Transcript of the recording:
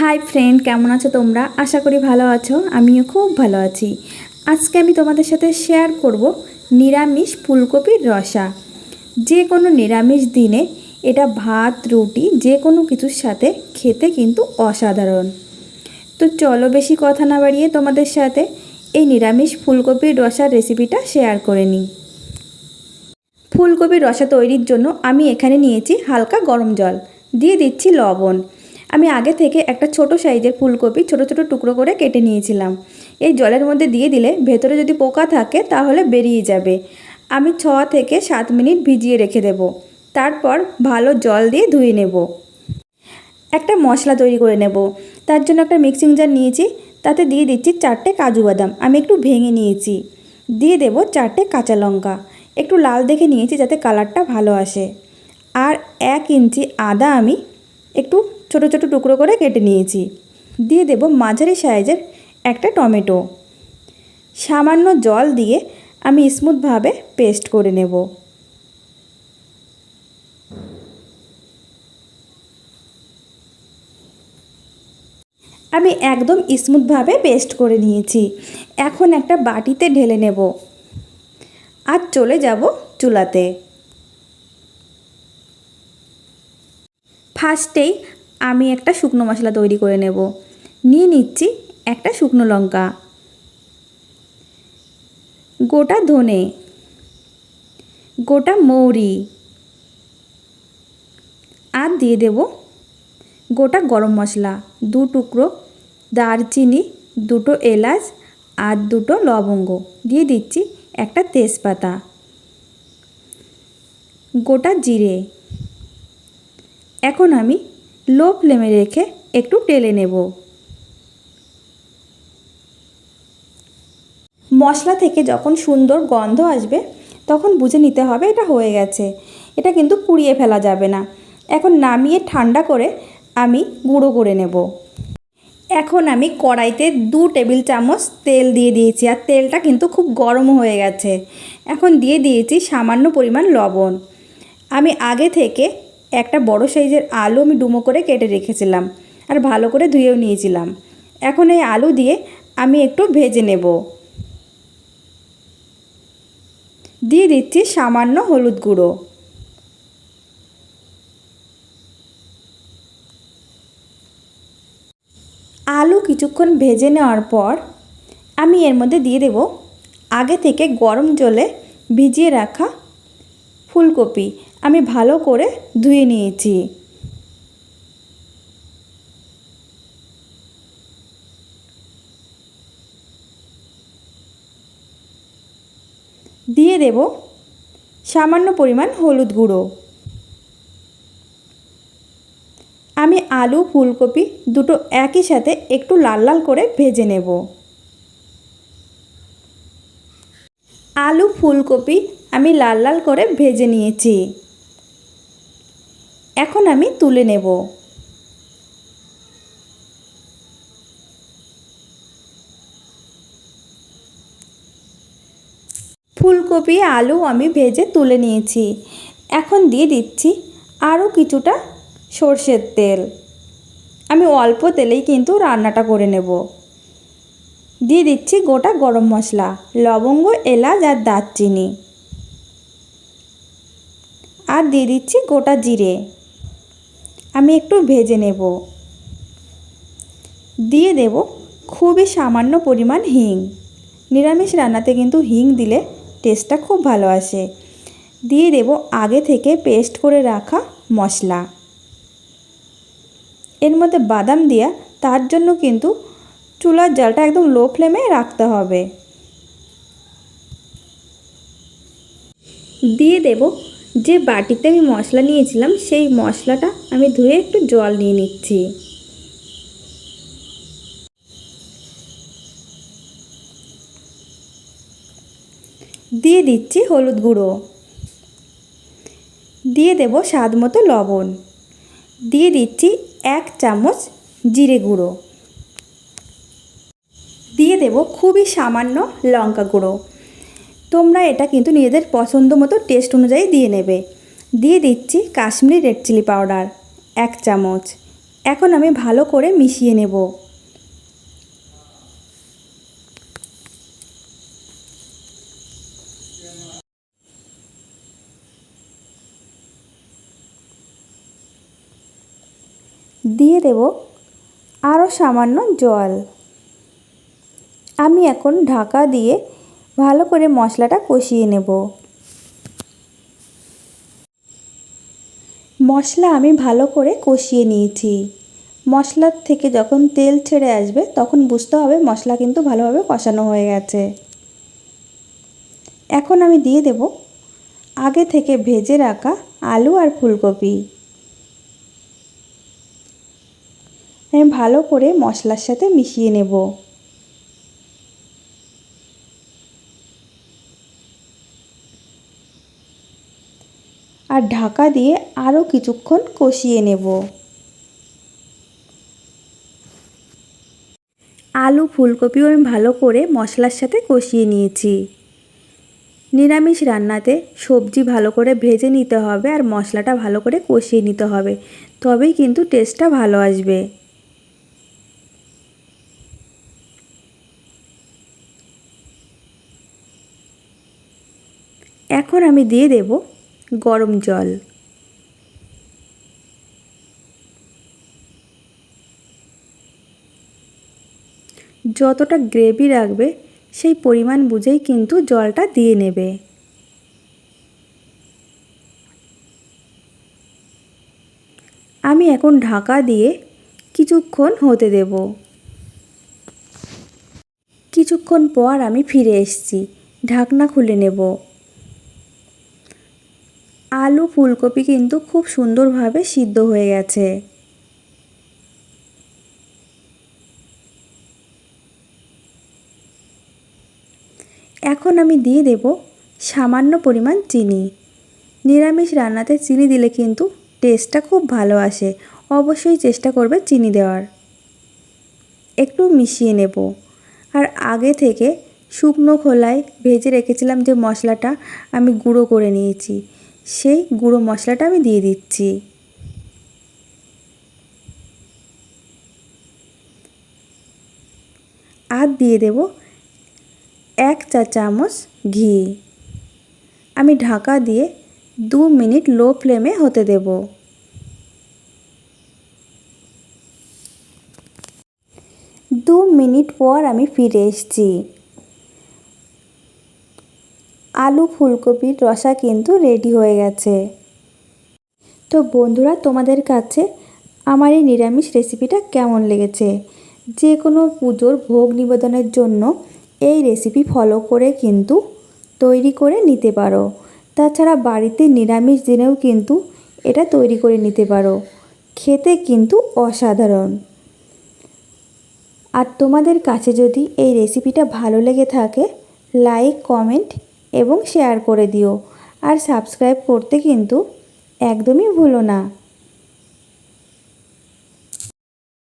Hi friend কেমন আছো তোমরা? আশা করি ভালো আছো, আমিও খুব ভালো আছি। আজকে আমি তোমাদের সাথে শেয়ার করব নিরামিষ ফুলকপির রসা। যে কোনো নিরামিষ দিনে এটা ভাত, রুটি, যে কোনো কিছুর সাথে খেতে কিন্তু অসাধারণ। তো চলো বেশি কথা না বাড়িয়ে তোমাদের সাথে এই নিরামিষ ফুলকপির রসার রেসিপিটা শেয়ার করে নিই। ফুলকপির রসা তৈরির জন্য আমি এখানে নিয়েছি হালকা গরম জল, দিয়ে দিচ্ছি লবণ। আমি আগে থেকে একটা ছোট সাইজের ফুলকপি ছোট ছোট টুকরো করে কেটে নিয়েছিলাম। এই জলের মধ্যে দিয়ে দিলে ভেতরে যদি পোকা থাকে তাহলে বেরিয়ে যাবে। আমি ছ থেকে সাত মিনিট ভিজিয়ে রেখে দেব। তারপর ভালো জল দিয়ে ধুয়ে নেব। একটা মশলা তৈরি করে নেব। তার জন্য একটা মিক্সিং জার নিয়েছি। তাতে দিয়ে দিচ্ছি চারটে কাজু বাদাম। আমি একটু ভেঙে নিয়েছি। দিয়ে দেব চারটে কাঁচা লঙ্কা। একটু লাল দেখে নিয়েছি যাতে কালারটা ভালো আসে। আর এক ইঞ্চি আদা আমি একটু ছোট ছোট টুকরো করে কেটে নিয়েছি। দিয়ে দেব মাঝারি সাইজের একটা টমেটো। সামান্য জল দিয়ে আমি স্মুথভাবে পেস্ট করে নেব। আমি একদম স্মুথভাবে পেস্ট করে নিয়েছি। এখন একটা বাটিতে ঢেলে নেব। আর চলে যাব চুলাতে। ফার্স্টেই আমি একটা শুকনো মশলা তৈরি করে নেব। নিয়ে নিচ্ছি একটা শুকনো লঙ্কা। গোটা ধনে। গোটা মৌরি। আর দিয়ে দেব গোটা গরম মশলা, দু টুকরো দারচিনি, দুটো এলাচ আর দুটো লবঙ্গ। দিয়ে দিচ্ছি একটা তেজপাতা। গোটা জিরে। এখন আমি লো ফ্লেমে রেখে একটু টেলে নেব। মশলা থেকে যখন সুন্দর গন্ধ আসবে, তখন বুঝে নিতে হবে এটা হয়ে গেছে। এটা কিন্তু পুড়িয়ে ফেলা যাবে না। এখন নামিয়ে ঠান্ডা করে আমি গুঁড়ো করে নেব। এখন আমি কড়াইতে দু টেবিল চামচ তেল দিয়ে দিয়েছি আর তেলটা কিন্তু খুব গরম হয়ে গেছে। এখন দিয়ে দিয়েছি সামান্য পরিমাণ লবণ। আমি আগে থেকে একটা বড় সাইজের আলু আমি ডুমো করে কেটে রেখেছিলাম আর ভালো করে ধুয়েও নিয়েছিলাম। এখন এই আলু দিয়ে আমি একটু ভেজে নেব। দিয়ে দিচ্ছি সামান্য হলুদ গুঁড়ো। আলু কিছুক্ষণ ভেজে নেওয়ার পর আমি এর মধ্যে দিয়ে দেব আগে থেকে গরম জলে ভিজিয়ে রাখা ফুলকপি। আমি ভালো করে ধুয়ে নিয়েছি। দিয়ে দেব সামান্য পরিমাণ হলুদ গুঁড়ো। আমি আলু, ফুলকপি দুটো একই সাথে একটু লাল লাল করে ভেজে নেব। আলু, ফুলকপি আমি লাল লাল করে ভেজে নিয়েছি। এখন আমি তুলে নেব। ফুলকপি, আলু আমি ভেজে তুলে নিয়েছি। এখন দিয়ে দিচ্ছি আরও কিছুটা সর্ষের তেল। আমি অল্প তেলেই কিন্তু রান্নাটা করে নেব। দিয়ে দিচ্ছি গোটা গরম মশলা, লবঙ্গ, এলাচ আর দারচিনি। আর দিয়ে দিচ্ছি গোটা জিরে। আমি একটু ভেজে নেব। দিয়ে দেব খুবই সামান্য পরিমাণ হিং। নিরামিষ রান্নাতে কিন্তু হিং দিলে টেস্টটা খুব ভালো আসে। দিয়ে দেব আগে থেকে পেস্ট করে রাখা মশলা। এর মধ্যে বাদাম দেওয়া তার জন্য কিন্তু চুলার জালটা একদম লো ফ্লেমে রাখতে হবে। দিয়ে দেব যে বাটিতে আমি মশলা নিয়েছিলাম, সেই মশলাটা আমি ধুয়ে একটু জল নিয়ে নিচ্ছি। দিয়ে দিচ্ছি হলুদ গুঁড়ো। দিয়ে দেব স্বাদ মতো লবণ। দিয়ে দিচ্ছি এক চামচ জিরে গুঁড়ো। দিয়ে দেব খুবই সামান্য লঙ্কা গুঁড়ো। তোমরা এটা কিন্তু নিজেদের পছন্দ মতো টেস্ট অনুযায়ী দিয়ে নেবে। দিয়ে দিচ্ছি কাশ্মীরি রেড চিলি পাউডার এক চামচ। এখন আমি ভালো করে মিশিয়ে নেব। দিয়ে দেব আরও সামান্য জল। আমি এখন ঢাকা দিয়ে ভালো করে মশলাটা কষিয়ে নেব। মশলা আমি ভালো করে কষিয়ে নিয়েছি। মশলার থেকে যখন তেল ছেড়ে আসবে, তখন বুঝতে হবে মশলা কিন্তু ভালোভাবে কষানো হয়ে গেছে। এখন আমি দিয়ে দেব আগে থেকে ভেজে রাখা আলু আর ফুলকপি। আমি ভালো করে মশলার সাথে মিশিয়ে নেব। আর ঢাকা দিয়ে আরও কিছুক্ষণ কষিয়ে নেব। আলু, ফুলকপিও আমি ভালো করে মশলার সাথে কষিয়ে নিয়েছি। নিরামিষ রান্নাতে সবজি ভালো করে ভেজে নিতে হবে আর মশলাটা ভালো করে কষিয়ে নিতে হবে, তবেই কিন্তু টেস্টটা ভালো আসবে। এখন আমি দিয়ে দেব গরম জল। যতটা গ্রেভি রাখবে, সেই পরিমাণ বুঝেই কিন্তু জলটা দিয়ে নেবে। আমি এখন ঢাকা দিয়ে কিছুক্ষণ হতে দেব। কিছুক্ষণ পর আমি ফিরে এসেছি। ঢাকনা খুলে নেব। আলু ফুলকপি কিন্তু খুব সুন্দরভাবে সিদ্ধ হয়ে গেছে। এখন আমি দিয়ে দেব সামান্য পরিমাণ চিনি। নিরামিষ রান্নাতে চিনি দিলে কিন্তু টেস্টটা খুব ভালো আসে। অবশ্যই চেষ্টা করবে চিনি দেওয়ার। একটু মিশিয়ে নেব। আর আগে থেকে শুকনো খোলায় ভেজে রেখেছিলাম যে মশলাটা আমি গুঁড়ো করে নিয়েছি। সেই গুঁড়ো মশলাটা আমি দিয়ে দিচ্ছি। আর দিয়ে দেব এক চা চামচ ঘি। আমি ঢাকা দিয়ে দু মিনিট লো ফ্লেমে হতে দেব। দু মিনিট পর আমি ফিরে এসেছি। আলু, ফুলকপির রসা কিন্তু রেডি হয়ে গেছে। তো বন্ধুরা, তোমাদের কাছে আমার এই নিরামিষ রেসিপিটা কেমন লেগেছে? যে কোনো পুজোর ভোগ নিবেদনের জন্য এই রেসিপি ফলো করে কিন্তু তৈরি করে নিতে পারো। তাছাড়া বাড়িতে নিরামিষ দিনেও কিন্তু এটা তৈরি করে নিতে পারো। খেতে কিন্তু অসাধারণ। আর তোমাদের কাছে যদি এই রেসিপিটা ভালো লেগে থাকে লাইক কমেন্ট এবং শেয়ার করে দিও। আর সাবস্ক্রাইব করতে কিন্তু একদমই ভুলো না।